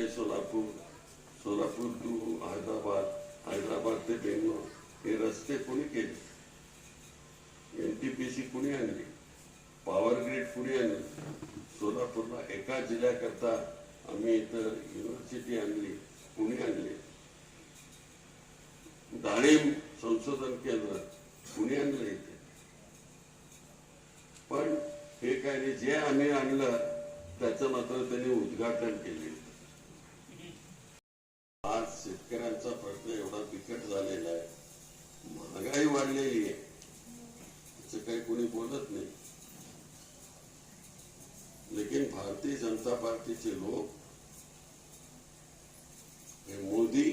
Pune Solapur Solapur to Hyderabad Hyderabad ते बेंगलोर हे रस्ते कोणी केले? एन टी पी सी कुणी आणली? पॉवर ग्रीड कुणी आणली? सोलापूरला एका जिल्ह्याकरता आम्ही इथं युनिव्हर्सिटी आणली कुणी आणली? डाळिंब संशोधन केंद्र कुणी आणलं इथे? पण हे काय जे आम्ही आणलं त्याचं मात्र त्यांनी उद्घाटन केले आज शेतकऱ्यांचा प्रश्न एवढा बिकट झालेला आहे महागाई वाढलेली आहे त्याचं काही कोणी बोलत नाही लेकिन भारतीय जनता पार्टीचे लोक हे मोदी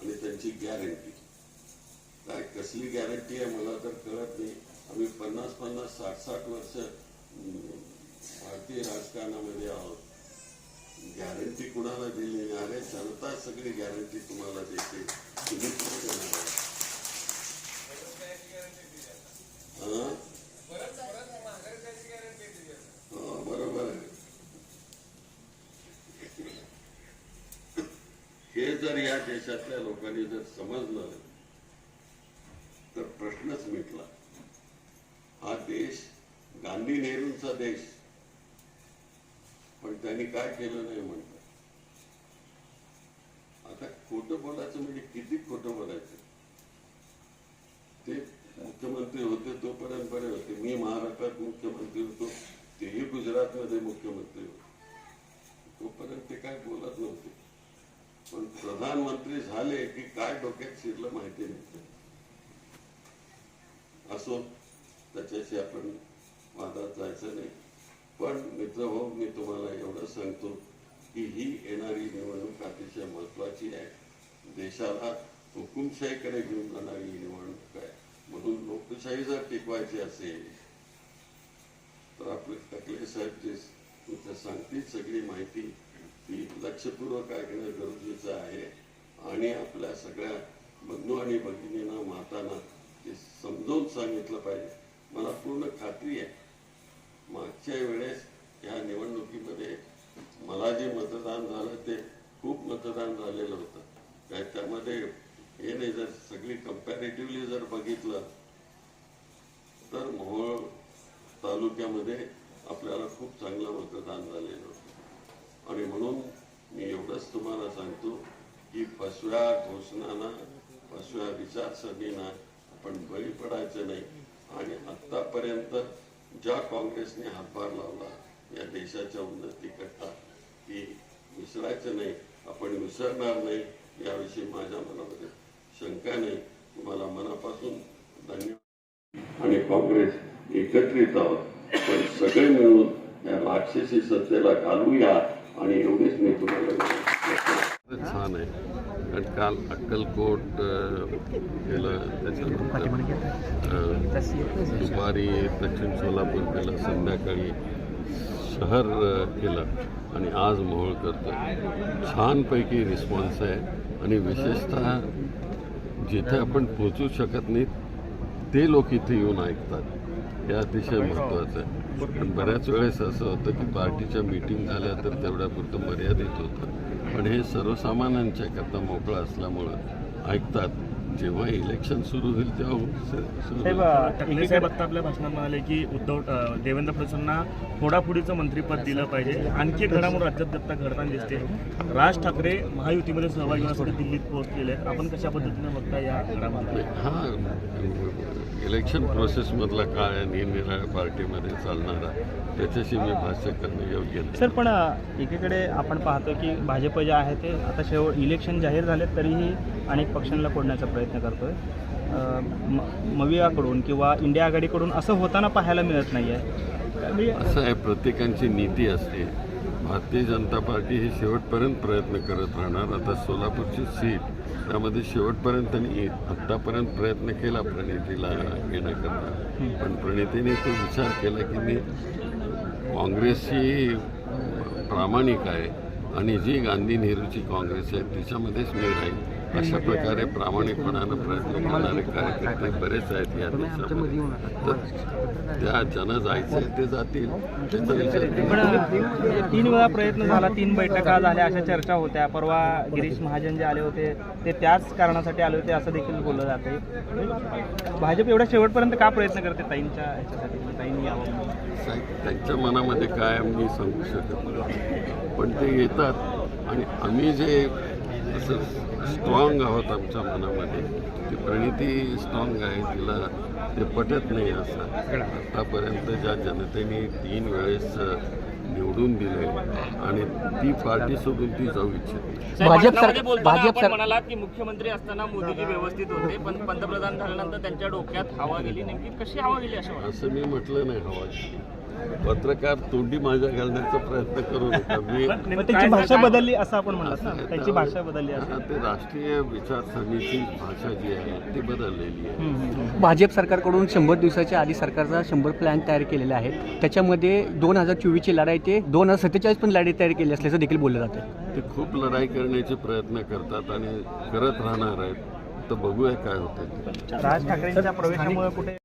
आणि त्यांची गॅरंटी काय कसली गॅरंटी आहे मला तर कळत नाही. आम्ही पन्नास पन्नास साठ साठ वर्ष भारतीय राजकारणामध्ये आहोत. गॅरंटी कुणाला दिली नाही? अरे जनता सगळी गॅरंटी तुम्हाला देते. तुम्ही कुठे देणार आहे? हं? हो, बरोबर आहे हे जर या देशातल्या लोकांनी जर समजलं तर प्रश्नच मिटला. हा देश गांधी नेहरूंचा देश. पण त्यांनी काय केलं नाही म्हणतात आता खोटं बोलायचं म्हणजे किती खोटं बोलायचं? ते मुख्यमंत्री होते तोपर्यंत बरे होते. मी महाराष्ट्रात मुख्यमंत्री होतो तेही गुजरातमध्ये मुख्यमंत्री होते. तोपर्यंत ते काय बोलत नव्हते. पण प्रधानमंत्री झाले की काय डोक्यात शिरलं माहिती नाही. असो त्याच्याशी आपण वादात जायचं नाही. पण मित्र हो मी तुम्हाला एवढं सांगतो की ही येणारी निवडणूक अतिशय महत्वाची आहे. देशाला हुकुमशाहीकडे घेऊन जाणारी ही निवडणूक आहे. म्हणून लोकशाही जर टिकवायची असेल तर आपले टकले साहेब जे तुमच्या सांगतील सगळी माहिती ती लक्षपूर्वक ऐकणं गरजेचं आहे आणि आपल्या सगळ्या बंधू आणि भगिनींना मातांना ते समजावून सांगितलं पाहिजे. मला पूर्ण खात्री आहे. मागच्या वेळेस या निवडणुकीमध्ये मला जे मतदान झालं ते खूप मतदान झालेलं होतं. काय त्यामध्ये हे नाही जर सगळी कम्पॅरेटिव्हली जर बघितलं तर मोहोळ तालुक्यामध्ये आपल्याला खूप चांगलं मतदान झालेलं होतं. आणि म्हणून मी एवढंच तुम्हाला सांगतो की फसव्या घोषणांना फसव्या विचारसरणींना आपण बळी पडायचं नाही. आणि आतापर्यंत ज्या काँग्रेसने हातभार लावला या देशाच्या उन्नतीकरता ती विसरायचं नाही. आपण विसरणार नाही याविषयी माझ्या मनामध्ये शंका नाही. तुम्हाला मनापासून धन्यवाद. आणि काँग्रेस एकत्रित आहोत. पण सगळे मिळून या राक्षसी सत्तेला घालूया. आणि एवढेच मी तुम्हाला छान आहे. कारण काल अक्कलकोट केलं त्याच्यानंतर दुपारी दक्षिण सोलापूर केलं संध्याकाळी शहर केलं आणि आज मोहोळ करतो छानपैकी रिस्पॉन्स आहे आणि विशेषतः जिथे आपण पोचू शकत नाही ते लोक इथे येऊन ऐकतात. हे अतिशय महत्त्वाचं आहे. पण बऱ्याच वेळेस असं होतं की पार्टीच्या मीटिंग झाल्या तर तेवढ्यापुरतं मर्यादित होतं. पण हे सर्वसामान्यांच्या करता मोकळं असल्यामुळं ऐकतात जेव्हा इलेक्शन सुरू होईल तेव्हा. ठाकरे साहेब आता आपल्या भाषणात म्हणाले की उद्धव देवेंद्र फडणवीसांना फोडाफोडीचं मंत्रीपद दिलं पाहिजे. आणखी एक घडामोड राज्यात दत्ता घडताना दिसते. राज ठाकरे महायुतीमध्ये सहभागी होण्यासाठी दिल्लीत पोहोचलेले आहेत आपण कशा पद्धतीने बघता या घडामोडी हा इलेक्शन प्रोसेसमधला काय निरनिराळ्या पार्टीमध्ये चालणारा. त्याच्याशी मी भाष्य करणं योग्य नाही. सर पण एकीकडे आपण पाहतो की भाजप जे आहे ते आता शेवट इलेक्शन जाहीर झाले तरीही अनेक पक्षांना फोडण्याचा प्रयत्न करतोय. म- मवियाकडून किंवा इंडिया आघाडीकडून असं होताना पाहायला मिळत नाही आहे असं आहे प्रत्येकांची नीती असते. भारतीय जनता पार्टी ही शेवटपर्यंत प्रयत्न करत राहणार. आता सोलापूरची सीट त्यामध्ये शेवटपर्यंत त्यांनी आत्तापर्यंत प्रयत्न केला प्रणितीला येण्याकरता पण प्रणितीने तो विचार केला की मी काँग्रेस ही प्रामाणिक आहे आणि जी गांधी नेहरूची काँग्रेस आहे तिच्यामध्येच मी राहील अशा प्रकारे प्रामाणिकपणानं प्रयत्न करणारे कार्यकर्ते बरेच आहेत या देशामध्ये तर त्या ज्यांना जायचं ते जातील. त्यांचा विचार तीन वेळा प्रयत्न झाला तीन बैठका झाल्या अशा चर्चा होत्या. परवा गिरीश महाजन जे आले होते ते त्याच कारणासाठी आले होते असं देखील बोललं जाते भाजप एवढ्या शेवटपर्यंत का प्रयत्न करते ताईंच्या ह्याच्यासाठी? ताईंनी यावं? साहेब, त्यांच्या मनामध्ये काय मी सांगू शकत पण ते येतात आणि आम्ही जे असं स्ट्रॉंग आहोत आमच्या मनामध्ये. ती प्रणिती स्ट्रॉंग आहे तिला ते पटत नाही असं. आतापर्यंत ज्या जनतेने तीन वेळेस निवडून दिले आणि ती पार्टी सोडून ती जाऊ इच्छिते भाजप भाजप म्हणालात की मुख्यमंत्री असताना मोदीजी व्यवस्थित होते पण पंतप्रधान झाल्यानंतर त्यांच्या डोक्यात हवा गेली नेमकी. कशी हवा गेली असं मी म्हटलं नाही हवा पत्रकार तोंडी माझ्या घालण्याचा प्रयत्न करू नका. मी त्यांची भाषा बदलली असं आपण असं- त्यांची भाषा बदलली असं. हा, ते राष्ट्रीय विचारसरणीची भाषा जी आहे ती बदललेली आहे. भाजप सरकारकडून शंभर दिवसाच्या आधी सरकारचा शंभर प्लॅन तयार केलेले आहेत. त्याच्यामध्ये दोन हजार चोवीसची लढाई ते दोन हजार सत्तेचाळीस पण लढाई तयार केली असल्याचं देखील बोललं जातं ते खूप लढाई करण्याचे प्रयत्न करतात आणि करत राहणार आहेत. तर बघूया काय होतं राज ठाकरेंच्या प्रवेशामुळे कुठे